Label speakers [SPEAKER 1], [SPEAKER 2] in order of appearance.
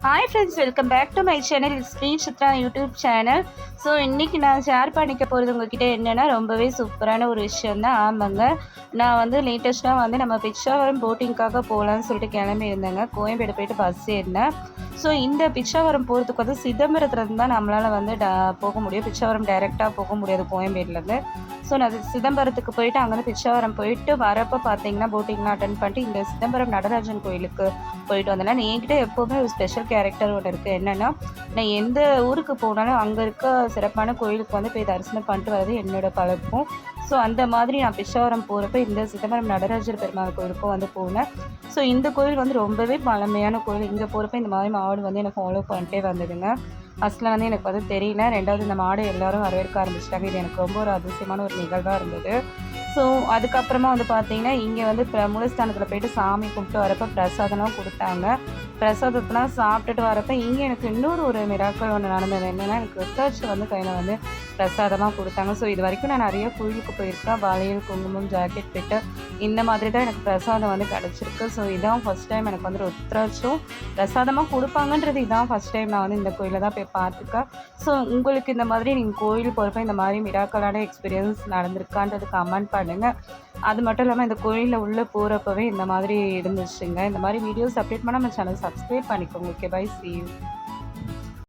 [SPEAKER 1] Hi friends welcome back to my channel Shri Chitra YouTube channel so இன்றைக்கி நான் share பண்ணிக்க போகிறது உங்ககிட்ட என்னென்னா ரொம்பவே சூப்பரான ஒரு விஷயம் தான் ஆமாங்க. நான் வந்து லேட்டஸ்ட்டாக வந்து நம்ம பிச்சாவரம் போட்டிங்காக போகலான்னு சொல்லிட்டு கிளம்பி இருந்தேங்க கோயம்பேடு போயிட்டு பஸ் ஏறினேன். ஸோ இந்த பிச்சாவரம் போகிறதுக்கு வந்து சிதம்பரத்துலேருந்து தான் நம்மளால் வந்து டா போக முடியும். பிச்சாவரம் டைரெக்டாக போக முடியாது கோயம்பேடுலேருந்து. ஸோ நான் சிதம்பரத்துக்கு போயிட்டு அங்கேருந்து பிச்சாவரம் போயிட்டு வரப்போ பார்த்தீங்கன்னா போட்டிங்லாம் அட்டன் பண்ணிட்டு இந்த சிதம்பரம் நடராஜன் கோயிலுக்கு போயிட்டு வந்தேன்னா நான் என்கிட்ட எப்போவுமே ஒரு ஸ்பெஷல் கேரக்டர் ஒன்று இருக்குது என்னென்னா நான் எந்த ஊருக்கு போனாலும் அங்கே இருக்க சிறப்பான கோயிலுக்கு வந்து போய் தரிசனம் பண்ணிட்டு வரது என்னோடய பழக்கம். ஸோ அந்த மாதிரி நான் பிச்சாவரம் போகிறப்ப இந்த சிதம்பரம் நடராஜர் பெருமாள் கோயிலுக்கும் வந்து போனேன். ஸோ இந்த கோயில் வந்து ரொம்பவே பழமையான கோயில். இங்கே போகிறப்ப இந்த மாதிரி மாடு வந்து எனக்கு ஃபாலோ பண்ணிட்டே வந்ததுங்க. ஃபஸ்ட்டில் வந்து எனக்கு வந்து தெரியல. ரெண்டாவது இந்த மாடு எல்லாரும் வரவேற்க ஆரம்பிச்சிட்டாங்க. இது எனக்கு ரொம்ப ஒரு அதிசயமான ஒரு நிகழ்வாக இருந்தது. ஸோ அதுக்கப்புறமா வந்து பார்த்தீங்கன்னா இங்கே வந்து இப்போ மூலஸ்தானத்தில் போயிட்டு சாமி கும்பிட்டு வரப்போ பிரசாதம்லாம் கொடுத்தாங்க. பிரசாதத்தெலாம் சாப்பிட்டுட்டு வரப்போ இங்கே எனக்கு இன்னொரு ஒரு மிராக்கள் ஒன்று நடந்தது. என்னென்னா எனக்கு ரிசர்ச் வந்து கையில் வந்து பிரசாதமாக கொடுத்தாங்க. ஸோ இது வரைக்கும் நான் நிறைய கோயிலுக்கு போயிருக்கேன். வளையல் குங்குமம் ஜாக்கெட் பிட்டு இந்த மாதிரி தான் எனக்கு பிரசாதம் வந்து கிடச்சிருக்கு. ஸோ இதான் ஃபஸ்ட் டைம் எனக்கு வந்து ருத்ராட்சம். பிரசாதமாக கொடுப்பாங்கன்றது இதான் ஃபஸ்ட் டைம் நான் வந்து இந்த கோயிலில் தான் போய் பார்த்துருக்கேன். ஸோ உங்களுக்கு இந்த மாதிரி நீங்கள் கோயில் போகிறப்ப இந்த மாதிரி மிராக்கலான எக்ஸ்பீரியன்ஸ் நடந்திருக்கான்றது கமெண்ட் பண்ணுங்கள் அது மட்டும் இல்லாமல் இந்த கோயிலில் உள்ளே போகிறப்பவே இந்த மாதிரி இருந்துச்சுங்க. இந்த மாதிரி வீடியோஸ் அப்டேட் பண்ணால் நம்ம சேனல் சப்ஸ்கிரைப் பண்ணிக்கோங்க. Okay bye see you